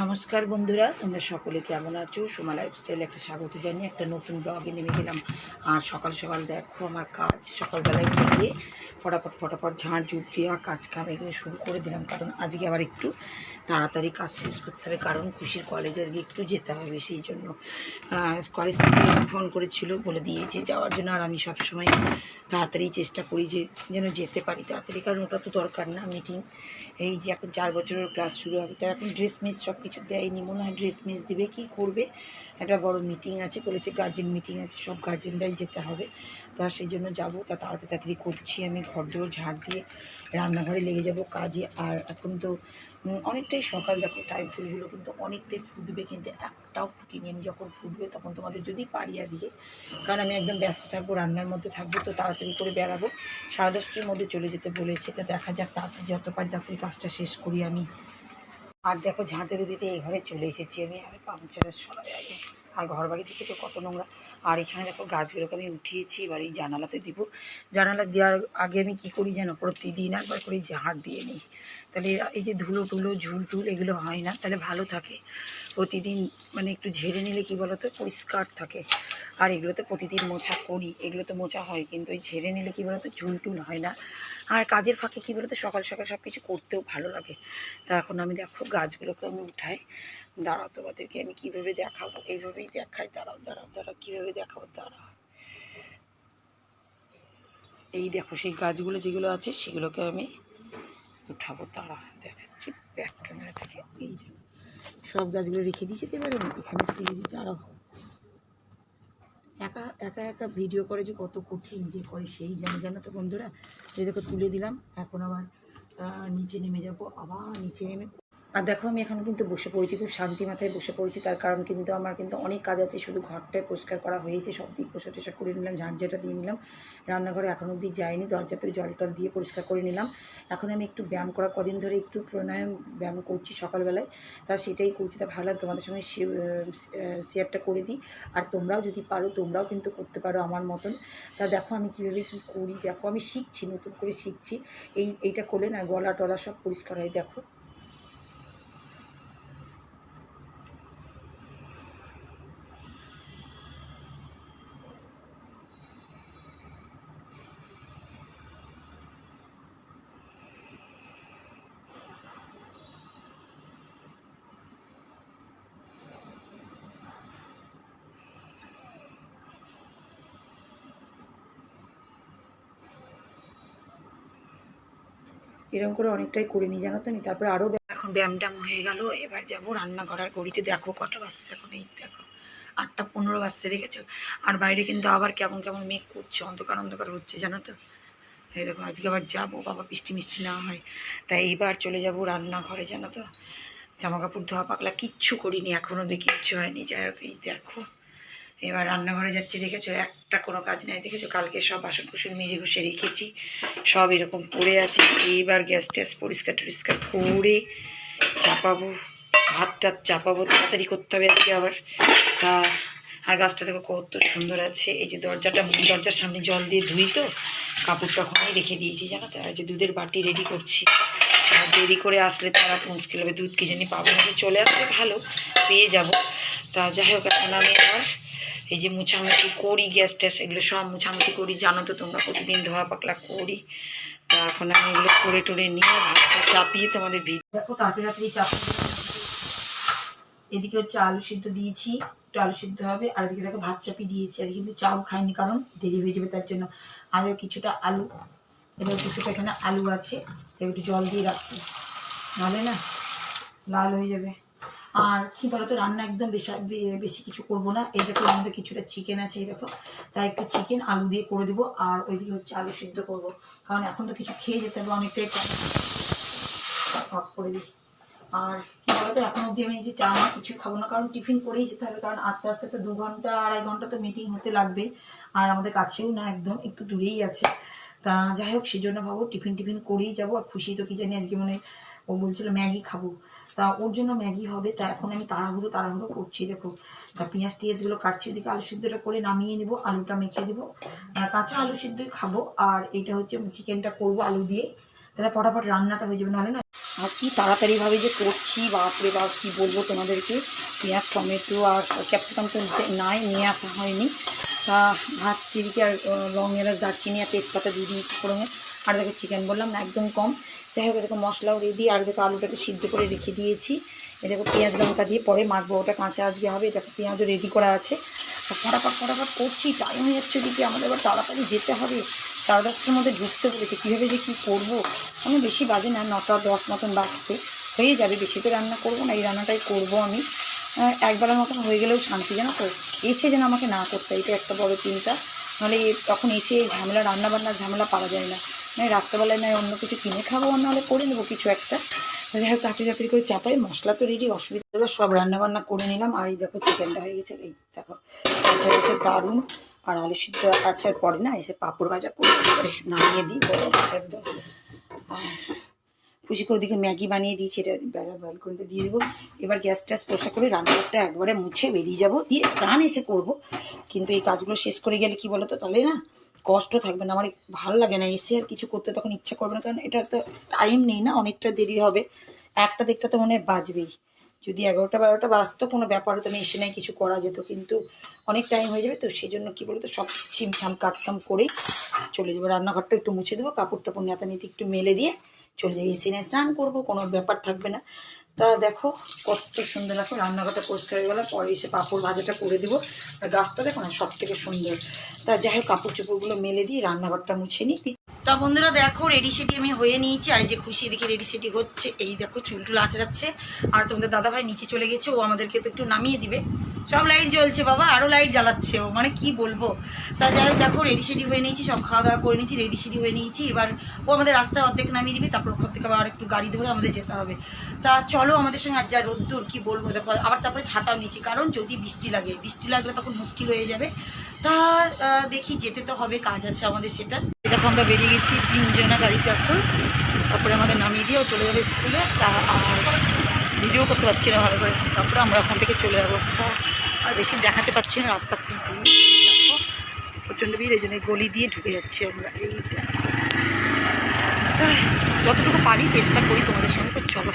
নমস্কার বন্ধুরা, তোমরা সকলে কেমন আছো? সোমা লাইফস্টাইল একটা স্বাগত জানিয়ে একটা নতুন ব্লগে নেমে গেলাম। আর সকাল সকাল দেখো আমার কাজ, সকালবেলায় গিয়ে ফটাফট ফটাফট ঝাঁট ঝুট দেওয়া, কাজ কাম এগুলো শুরু করে দিলাম। কারণ আজকে আবার একটু তাড়াতাড়ি কাজ শেষ করতে হবে, কারণ খুশির কলেজে আজকে একটু যেতে হবে, সেই জন্য কলেজ থেকে ফোন করেছিল, বলে দিয়েছে যাওয়ার জন্য, আর আমি সবসময় তাড়াতাড়ি চেষ্টা করি যে, যেন যেতে পারি তাড়াতাড়ি, কারণ ওটা তো দরকার না মিটিং এই যে এখন চার বছরের ক্লাস শুরু হবে তার এখন ড্রেস মিস সব কিছু দেয়নি, মনে হয় ড্রেস মিস দিবে, কি করবে? একটা বড় মিটিং আছে, বলেছে গার্জেন মিটিং আছে, সব গার্জেনরাই যেতে হবে, তা সেই জন্য যাব, তা তাড়াতাড়ি তাড়াতাড়ি করছি আমি, ঘর দৌড় ঝাড় দিয়ে রান্নাঘরে লেগে যাব কাজে, আর এখন তো অনেকটাই সকাল দেখো, টাইম ফুলগুলো কিন্তু অনেকটাই ফুটবে, কিন্তু একটাও ফুটিনি আমি। যখন ফুটবে তখন তোমাদের যদি পারি আজকে, কারণ আমি একদম ব্যস্ত থাকব, রান্নার মধ্যে থাকব, তো তাড়াতাড়ি করে বেড়াবো সাড়ে দশটার মধ্যে চলে যেতে বলেছে, তা দেখা যাক, তাড়াতাড়ি যত পারি তাড়াতাড়ি কাজটা শেষ করি আমি। আর দেখো ঝাঁটে দিতে এই ঘরে চলে এসেছি আমি, আর পাংচারের সবাই আছে। আর ঘর বাড়ি দেখেছ কত নোংরা। আর এখানে দেখো গাছগুলোকে আমি উঠিয়েছি, এবার এই জানালাতে দিব। জানালা দেওয়ার আগে আমি কী করি যেন? প্রতিদিন একবার করে ঝাড় দিয়ে নিই। তাহলে এই যে ধুলো টুলো, ঝুল টুল এগুলো হয় না, তাহলে ভালো থাকে। প্রতিদিন মানে একটু ঝেড়ে নিলে কী বলতো? পরিষ্কার থাকে। আর এগুলো তো প্রতিদিন মোছা করি, এগুলো তো মোছা হয়, কিন্তু এই ঝেড়ে নিলে কী বলতো? ঝুল টুল হয় না। আর কাজের ফাঁকে কী বলতো? সকাল সকাল সব কিছু করতেও ভালো লাগে। তা এখন আমি দেখো গাছগুলোকে আমি উঠাই। দাঁড়াও তোমাদেরকে আমি কীভাবে দেখাবো? এইভাবেই দেখাই, দাঁড়াও দাঁড়াও দাঁড়াও, কীভাবে দেখাবো? দাঁড়াও। এই দেখো, সেই গাছগুলো যেগুলো আছে, সেগুলোকে আমি উঠাবো। তারা দেখাচ্ছি ব্যাক ক্যামেরা থেকে এই সব গাছগুলো রেখে দিয়েছি। তো এবারে এখানে তুলে দিতে আরও একা একা একা ভিডিও করে যে কত কঠিন যে করে সেই জানে, জানো তো বন্ধুরা? এই দেখো, তুলে দিলাম। এখন আবার নিচে নেমে যাব। আবার নিচে নেমে আর দেখো, আমি এখন কিন্তু বসে পড়েছি, খুব শান্তি মাথায় বসে পড়েছি। তার কারণ কিন্তু আমার কিন্তু অনেক কাজ আছে, শুধু ঘরটায় পরিষ্কার করা হয়েছে, সব দিক পোষা টোষা করে নিলাম ঝাঁঝাটা দিয়ে নিলাম। রান্নাঘরে এখন অবধি যাইনি দরজাতে জল টল দিয়ে পরিষ্কার করে নিলাম। এখন আমি একটু ব্যায়াম করা, কদিন ধরে একটু প্রাণায়াম, ব্যায়াম করছি সকালবেলায়। তা সেটাই করছি, তা ভাবলাম তোমাদের সঙ্গে শেয়ারটা করে দিই। আর তোমরাও যদি পারো, তোমরাও কিন্তু করতে পারো আমার মতন। তা দেখো আমি কীভাবে কী করি, দেখো আমি শিখছি, নতুন করে শিখছি। এই, এইটা করলে না গলা টলা সব পরিষ্কার হয়, দেখো। এরকম করে অনেকটাই করে নিই, জানো তো আমি? তারপরে আরও এখন ব্যায়াম ট্যাম হয়ে গেল, এবার যাব রান্না করার গড়িতে দেখো কটা বাজছে এখন, এই দেখো, আটটা পনেরো বাজছে, দেখেছ? আর বাইরে কিন্তু আবার কেমন কেমন মেঘ করছে, অন্ধকার অন্ধকার হচ্ছে, জানো তো? এই দেখো, আজকে আবার যাব, বাবা বৃষ্টি মিষ্টি না হয়, তাই এইবার চলে যাব রান্নাঘরে, জানো তো? জামা কাপড় ধোয়া পাকলা কিচ্ছু করিনি এখনও অব্দি কিচ্ছু হয়নি, যাই হোক, এই দেখো। এবার রান্নাঘরে যাচ্ছি, দেখেছ? একটা কোনো কাজ নেই, দেখেছ? কালকে সব বাসন কুসন মেজে ঘষে রেখেছি, সব এরকম পড়ে আছে। এইবার গ্যাস ট্যাস পরিষ্কার টরিষ্কার করে চাপাবো ভাত টাত চাপাবো, তাড়াতাড়ি করতে হবে আজকে আবার। তা, আর গাছটা দেখো কত সুন্দর আছে। এই যে দরজাটা, দরজার সামনে জল দিয়ে ধুই তো, কাপড়টা ওখানেই রেখে দিয়েছি, জানো তো? আর যে দুধের বাটি রেডি করছি, আর দেরি করে আসলে তারা মুশকিল হবে, দুধ কি জানি পাবো নাকি চলে আসলে ভালো, পেয়ে যাব। তা যাই হোক, এখন আমি আবার এই যে মুছামুছি করি গ্যাস ট্যাস এগুলো সব মুছামুছি করি, জানো তো তোমরা প্রতিদিন ধোয়া পাকলা করি। তা এখন আমি এগুলো করে টরে নিয়ে ভাতটা চাপিয়ে তোমাদের ভিড় দেখো তাড়াতাড়ি চাপিয়ে এদিকে হচ্ছে আলু সিদ্ধ দিয়েছি, একটু আলু সিদ্ধ হবে, আর এদিকে দেখো ভাত চাপিয়ে দিয়েছি, আর কিন্তু চাও খাইনি কারণ দেরি হয়ে যাবে তার জন্য। আরও কিছুটা আলু, এবার কিছুটা এখানে আলু আছে একটু জল দিয়ে রাখি। নাহলে না লাল হয়ে যাবে। আর কি বলতো, রান্না একদম বেশি বেশি কিছু করব না। এই দেখো মধ্যে কিছুটা চিকেন আছে, এই দেখো। তাই একটু চিকেন আলু দিয়ে করে দেবো, আর ওইদিকে হচ্ছে আলু সিদ্ধ করব। কারণ এখন তো কিছু খেয়ে যেতে হবে, অনেকটাই অফ করে দিই। আর কি বলতো, এখন অবধি আমি এই যে চা কিছু খাব না। কারণ টিফিন করেই যেতে হবে, কারণ আস্তে আস্তে তো দু ঘণ্টা, আড়াই ঘণ্টা তো মিটিং হতে লাগবে আর আমাদের কাছেও না, একদম একটু দূরেই আছে। তা যাই হোক সেই জন্য ভাবো টিফিন টিফিন করেই যাব। আর খুশি তো কি জানি আজকে মানে ও বলছিল ম্যাগি খাব। তা ওর জন্য ম্যাগি হবে। তা এখন আমি তাড়াহুড়ো তাড়াহুড়ো করছি। দেখো, তা পেঁয়াজ টিয়াজগুলো কাটছি। ওদিকে আলু সিদ্ধটা করে নামিয়ে নেব, আলুটা মেখে দেবো। কাঁচা আলু সিদ্ধই খাব। আর এটা হচ্ছে চিকেনটা করব আলু দিয়ে। তাহলে ফটাফট রান্নাটা হয়ে যাবে। নাহলে না আর কি তাড়াতাড়িভাবে যে করছি, বাপরে বাপ, কী বলব তোমাদেরকে? পেঁয়াজ, টমেটো আর ক্যাপসিকাম তো নাই, নিয়ে আসা হয়নি। ভাজছি এদিকে আর লং এলাচ দারচিনি আর তেজপাতা দিয়ে দিয়েছি ফোড়ঙে আর দেখো চিকেন বললাম না, একদম কম। যাই হোক এরকম মশলাও রেডি আর দেখো আলুটাকে সিদ্ধ করে রেখে দিয়েছি। এ দেখো পেঁয়াজ লঙ্কা দিয়ে পরে মাখবো, ওটা কাঁচা আজকে হবে। দেখো পেঁয়াজও রেডি করা আছে। ফটাফট ফটাফট করছি টাইম হয়ে যাচ্ছে ওদিকে। আমাদের এবার তাড়াতাড়ি যেতে হবে। সাড়ে দশটার মধ্যে ঢুকতে বলেছে, কীভাবে যে কী করব? আমি বেশি বাজে না, নটা দশ মতন বাজছে। হয়ে যাবে, বেশি তো রান্না করব না, এই রান্নাটাই করব আমি। একবেলার মতন হয়ে গেলেও শান্তি জানো তো? এসে যেন আমাকে না করতে হয়, এটা একটা বড় চিন্তা। নাহলে তখন এসে এই ঝামেলা রান্না বান্নার ঝামেলা পারা যায় না। মানে রাত্রেবেলায় নয় অন্য কিছু কিনে খাব আর নাহলে করে নেব কিছু একটা। যাই হোক তাড়াতাড়ি তাড়াতাড়ি করে চাপাই মশলা তো রেডি অসুবিধা হলো সব রান্নাবান্না করে নিলাম। আর এই দেখো চিকেনটা হয়ে গেছে। এই দেখো গেছে দারুণ। আর আলু সিদ্ধ আছে পরে না এসে পাঁপড় ভাজা করে নামিয়ে দিই একদম আর খুশিকে ওদিকে ম্যাগি বানিয়ে দিয়েছি, এটা বেড়া ব্যালকনিতে দিয়ে দেবো। এবার গ্যাস ট্যাস পোষা করে রান্নাঘরটা একবারে মুছে বেরিয়ে যাব। দিয়ে স্নান এসে করব। কিন্তু এই কাজগুলো শেষ করে গেলে কি বলতো, তাহলে না কষ্ট থাকবে না। আমার ভালো লাগে না এসে আর কিছু করতে তখন ইচ্ছা করবে না। কারণ এটা তো টাইম নেই না, অনেকটা দেরি হবে। একটা দিকটা তো মনে হয় বাজবেই। যদি এগারোটা বারোটা বাজতো, কোনো ব্যাপার হতো না, এসে নাই কিছু করা যেত। কিন্তু অনেক টাইম হয়ে যাবে, তো সেই জন্য কী বলতো, সব ছিমছাম কাজকাম করেই চলে যাব। রান্নাঘরটা একটু মুছে দেবো, কাপড় টাপড় নেতানিতে একটু মেলে দিয়ে চলে যাই। এসে নিয়ে স্নান করব কোনো ব্যাপার থাকবে না। তা দেখো, কত সুন্দর লাগো রান্নাঘরটা পরিষ্কার হয়ে গেলে পরে এসে পাঁপড় ভাজাটা করে দেবো। আর গাছটা দেখো না সব থেকে সুন্দর। তা যাই হোক, কাপড় চোপড়গুলো মেলে দিয়ে রান্নাঘরটা মুছে নিই। তা বন্ধুরা দেখো রেডি সেটি আমি হয়ে নিয়েছি। আর যে খুশি এদিকে রেডি সেটি হচ্ছে, এই দেখো চুলটুল আঁচড়াচ্ছে। আর তোমাদের দাদাভাই নিচে চলে গেছে, ও আমাদেরকে তো একটু নামিয়ে দিবে। সব লাইট জ্বলছে বাবা আরও লাইট জ্বালাচ্ছে ও মানে কি বলব? তা যাই হোক, দেখো রেডি হয়ে নিয়েছি, সব খাওয়া দাওয়া করে নিয়েছি রেডি সেটি হয়ে নিয়েছি। এবার ও আমাদের রাস্তায় অর্ধেক নামিয়ে দিবে, তারপর ওখান থেকে আবার একটু গাড়ি ধরে আমাদের যেতে হবে। তা চলো আমাদের সঙ্গে আর যা রোদ্দুর, কি বলব? দেখো, আবার তারপরে ছাতাও নিয়েছি কারণ যদি বৃষ্টি লাগে, বৃষ্টি লাগলে তখন মুশকিল হয়ে যাবে। তা দেখি যেতে তো হবে, কাজ আছে আমাদের সেটা। দেখো, আমরা বেরিয়ে গেছি তিনজনা গাড়িতে এখন তারপরে আমাদের নামিয়ে দিয়েও চলে যাবে স্কুলে। তা, আর ভিডিও করতে পারছি না ভালো করে। তারপরে আমরা ওখান থেকে চলে যাব। আর বেশি দেখাতে পারছি না রাস্তা খুব দেখো, প্রচণ্ড ভিড়, এই জন্য গলি দিয়ে ঢুকে যাচ্ছি আমরা। এই, যতটুকু পারি চেষ্টা করি তোমাদের সঙ্গে চলো।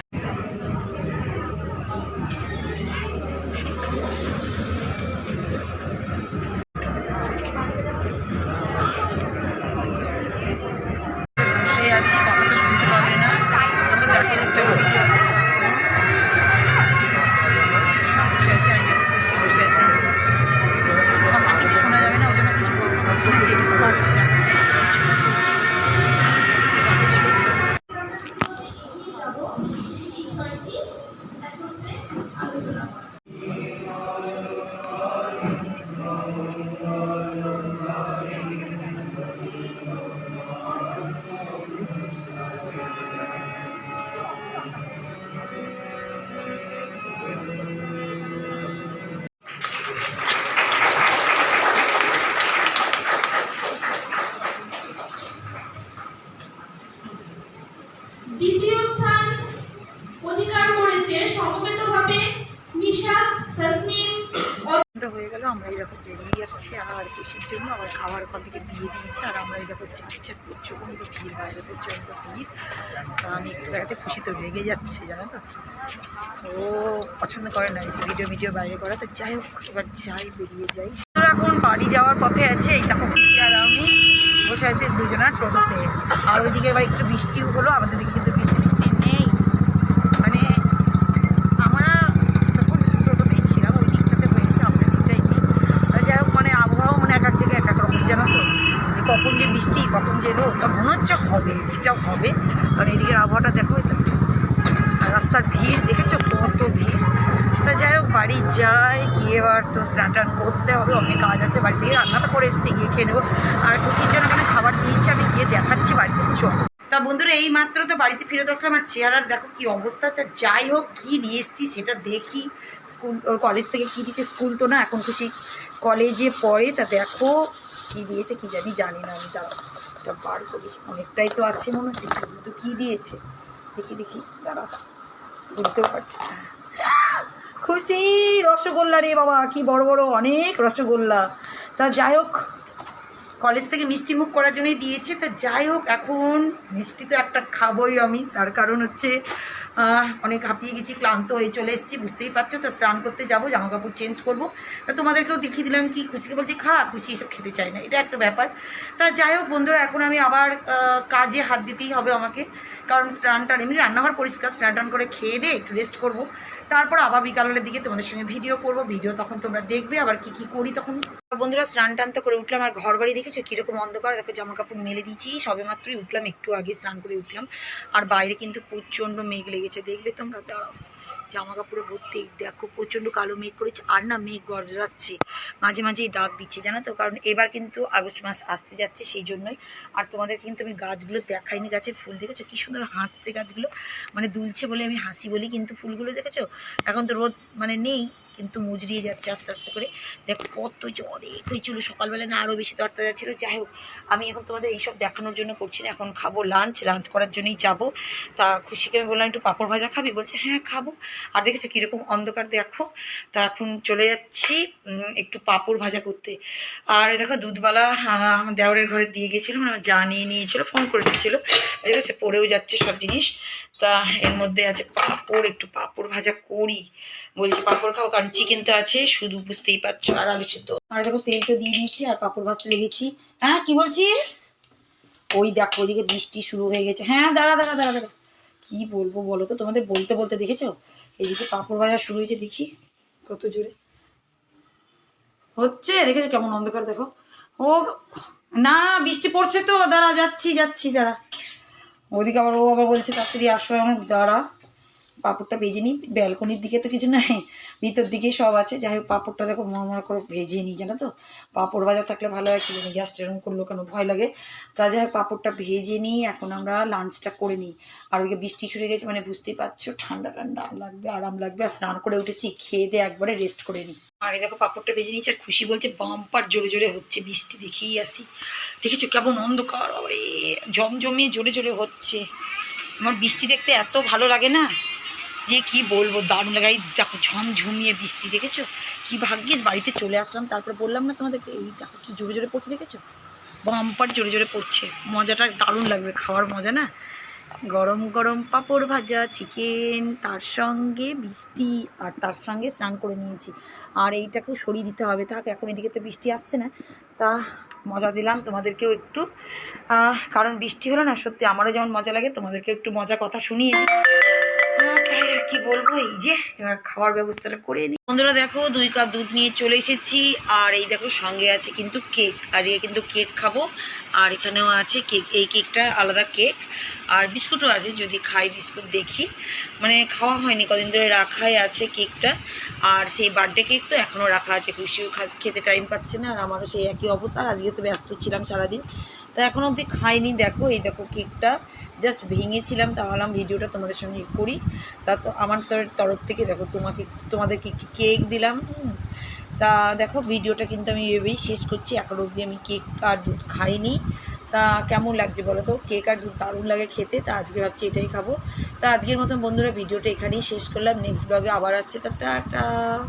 খুশির জন্য আবার খাবার ওখান থেকে দিয়ে দিয়েছে। আর আমরা এরকম যাচ্ছে প্রচণ্ড ভিড়, বাইরে প্রচণ্ড ভিড়। আমি একটু দেখাচ্ছে, খুশি তো রেগে যাচ্ছে, জানো তো? ও পছন্দ করে না এসে ভিডিও ভিডিও বাইরে করা। তো যাই হোক, এবার যাই, বেরিয়ে যাই। এখন বাড়ি যাওয়ার পথে আছে, এই দেখো খুশি আর আমি। বসে আছে দুজনের টোটোতে। আর ওইদিকে এবার একটু বৃষ্টিও হলো, আমাদের দিকে কিন্তু বৃষ্টি বৃষ্টি নেই মানে আমরা যখন টোটোতেই ছিলাম ওই দিকটাতে হয়েছে আমাদের দিকটাই নেই আর যাই হোক মানে আবহাওয়া মানে এক এক জায়গায় এক এক রকম জানো তো যে কখন যে বৃষ্টি, কখন যে রোদ, তা মনে হচ্ছে হবে, এটাও হবে। কারণ এদিকের আবহাওয়াটা দেখো রাস্তার ভিড়, দেখেছ কত ভিড়? তা যাই হোক, বাড়ি যাই, গিয়ে এবার তো স্নান টান করতে হবে, অনেক কাজ আছে, বাড়ি থেকে রান্নাটা করে এসছি, গিয়ে খেয়ে নেব। আর খুশির জন্য ওখানে খাবার দিয়েছি, আমি গিয়ে দেখাচ্ছি বাড়িতে, চল। তা বন্ধুরা, এই মাত্র তো বাড়িতে ফিরত আসলাম, আর চেহারার দেখো কি অবস্থা, তা যাই হোক, কী নিয়ে এসছি সেটা দেখি। স্কুল, ওর কলেজ থেকে কী দিয়েছে স্কুল তো না, এখন খুশি কলেজে পড়ে, তা দেখো কী দিয়েছে কি জানি জানি না, আমি দাঁড়াও এটা বার করি। অনেকটাই তো আছে মনে হচ্ছে, কিন্তু কী দিয়েছে? দেখি দেখি, দাঁড়া। বুঝতেও পারছি খুশি, রসগোল্লা রে বাবা, কি বড় বড়, অনেক রসগোল্লা। তা যাই হোক, কলেজ থেকে মিষ্টি মুখ করার জন্যই দিয়েছে। তো যাই হোক, এখন মিষ্টি তো একটা খাবোই আমি। তার কারণ হচ্ছে অনেক হাঁপিয়ে গেছি, ক্লান্ত হয়ে চলে এসেছি, বুঝতেই পারছ? তো স্নান করতে যাব জামা কাপড় চেঞ্জ করব। তা তোমাদেরকেও দেখিয়ে দিলাম কি খুশিকে, বলছি, খা, খুশি, এসব খেতে চাই না। এটা একটা ব্যাপার। তা যাই হোক বন্ধুরা, এখন আমি আবার কাজে হাত দিতেই হবে আমাকে। কারণ স্নান টান, এমনি রান্নাঘর পরিষ্কার, স্নান টান করে খেয়ে দিয়ে একটু রেস্ট করব। তারপর আবার বিকালের দিকে তোমাদের সঙ্গে ভিডিও করব। ভিডিও তখন তোমরা দেখবে, আবার কি কি করি তখন। বন্ধুরা, স্নান টান তো করে উঠলাম, আর ঘর বাড়ি দেখেছ? কীরকম অন্ধকার দেখো জামা কাপড় মেলে দিয়েছি সবে মাত্রই উঠলাম, একটু আগে স্নান করে উঠলাম। আর বাইরে কিন্তু প্রচণ্ড মেঘ লেগেছে দেখবে তোমরা, দাঁড়াও। জামা কাপড়ে ভর্তি, দেখো প্রচণ্ড কালো মেঘ করেছে আর না মেঘ গরজাচ্ছে মাঝে মাঝেই ডাক দিচ্ছে, জানো তো? কারণ এবার কিন্তু আগস্ট মাস আসতে যাচ্ছে সেই জন্যই। আর তোমাদের কিন্তু আমি গাছগুলো দেখাইনি, গাছের ফুল দেখেছ? কি সুন্দর হাসছে গাছগুলো। মানে দুলছে বলে আমি হাসি বলি, কিন্তু ফুলগুলো দেখেছ? এখন তো রোদ মানে নেই। কিন্তু মুজড়িয়ে যাচ্ছে আস্তে আস্তে করে। দেখো কত যে অনেক হয়েছিল। সকালবেলা না আরও বেশি তরতা যাচ্ছিল। যাই হোক আমি এখন তোমাদের এইসব দেখানোর জন্য করছি না। এখন খাব লাঞ্চ লাঞ্চ করার জন্যই যাব। তা খুশিকে আমি বললাম একটু পাঁপড় ভাজা খাবি? বলছে হ্যাঁ খাব। আর দেখেছ কীরকম অন্ধকার দেখো? তা এখন চলে যাচ্ছি একটু পাঁপড় ভাজা করতে। আর দেখো দুধবালা আহ, দেওরের ঘরে দিয়ে গেছিল মানে যা নিয়ে নিয়েছিল ফোন করে দিয়েছিলো। আছে পড়েও যাচ্ছে সব জিনিস। তা এর মধ্যে আছে পাঁপড় একটু পাঁপড় ভাজা করি। বলছি পাঁপড় খাও কারণ চিকেন তো আছে, শুধু বুঝতেই পারছ। আর আলু সিদ্ধ। আর দেখো তেল তো দিয়ে দিয়েছি, আর পাঁপড় ভাজতে লেগেছি। হ্যাঁ কি বলছিস? ওই দেখো ওইদিকে বৃষ্টি শুরু হয়ে গেছে। হ্যাঁ দাঁড়া দাঁড়া দাঁড়া দাঁড়া। কি বলব বলো তো? তোমাদের বলতে বলতে দেখেছ? এইদিকে পাঁপড় ভাজা শুরু হয়েছে, দেখি কত জোরে। হচ্ছে, দেখেছ কেমন অন্ধকার, দেখো। ও, না, বৃষ্টি পড়ছে তো। দাঁড়া, যাচ্ছি যাচ্ছি, দাঁড়া। ওদিকে আবার ও আবার বলছে, তাড়াতাড়ি আসো অনেক দাঁড়া। পাঁপড়টা ভেজে নিই। ব্যালকনির দিকে তো কিছু নাই, ভিতর দিকেই সব আছে। যাই হোক, পাঁপড়টা দেখো মরমর করে ভেজে নিই, জানো তো? পাঁপড় ভাজা থাকলে ভালো হয় কিন্তু গ্যাস এরকম করল কেন ভয় লাগে। তা যাই হোক, পাঁপড়টা ভেজে নিই, এখন আমরা লাঞ্চটা করে নিই। আর ওইদিকে বৃষ্টি ছুটে গেছে মানে বুঝতেই পারছ, ঠান্ডা ঠান্ডা লাগবে, আরাম লাগবে। আর স্নান করে উঠেছি, খেয়ে দিয়ে একবারে রেস্ট করে নিই। আর দেখো, পাঁপড়টা ভেজে নিয়েছে, আর খুশি বলছে, বাম্পার জোরে জোরে হচ্ছে, বৃষ্টি দেখেই আসি। দেখেছ কেমন অন্ধকার? জমজমিয়ে জোরে জোরে হচ্ছে। আমার বৃষ্টি দেখতে এত ভালো লাগে না? যে কি বলব, দারুণ লাগে। এই দেখো, ঝমঝমিয়ে বৃষ্টি, দেখেছ? কি ভাগ্যিস, বাড়িতে চলে আসলাম, তারপর বললাম না তোমাদেরকে, এই দেখো, কি জোরে জোরে পড়ছে, দেখেছ? বাম্পার জোরে জোরে পড়ছে। মজাটা দারুণ লাগবে, খাওয়ার মজা না? গরম গরম পাঁপড় ভাজা চিকেন তার সঙ্গে বৃষ্টি, আর তার সঙ্গে স্নান করে নিয়েছি। আর এইটাকেও সরিয়ে দিতে হবে। থাক, এখন এদিকে তো বৃষ্টি আসছে না। তা মজা দিলাম তোমাদেরকেও একটু। কারণ বৃষ্টি হলো না, সত্যি আমারও যেমন মজা লাগে তোমাদেরকে একটু মজা কথা শুনিয়ে। কি বলব? এই যে, এবার খাওয়ার ব্যবস্থাটা করে নিই বন্ধুরা দেখো, দুই কাপ দুধ নিয়ে চলে এসেছি। আর এই দেখো, সঙ্গে আছে কিন্তু কেক। আজকে কিন্তু কেক খাব। আর এখানেও আছে কেক, এই কেকটা আলাদা কেক। আর বিস্কুটও আছে, যদি খাই বিস্কুট দেখি। মানে খাওয়া হয়নি, কদিন ধরে রাখাই আছে কেকটা। আর সেই বার্থডে কেক তো এখনও রাখা আছে। খুশিও খেতে টাইম পাচ্ছে না। আর আমারও সেই একই অবস্থা। আর আজকে তো ব্যস্ত ছিলাম সারাদিন। তা এখন অবধি খাইনি, দেখো, এই দেখো কেকটা। জাস্ট ভেঙেছিলাম, তা ভাবলাম ভিডিওটা তোমাদের সঙ্গে করি। তা তো আমার তর- তরফ থেকে, দেখো, তোমাকে, তোমাদেরকে একটু কেক দিলাম তা দেখো, ভিডিওটা কিন্তু আমি এভাবেই শেষ করছি। এখন অবধি আমি কেক আর দুধ খাইনি। তা কেমন লাগছে বলো তো? কেক আর দুধ দারুণ লাগে খেতে, তা আজকে ভাবছি এটাই খাব। তা আজকের মতন বন্ধুরা, ভিডিওটা এখানেই শেষ করলাম। নেক্সট ব্লগে আবার আসছে, তা টাটা।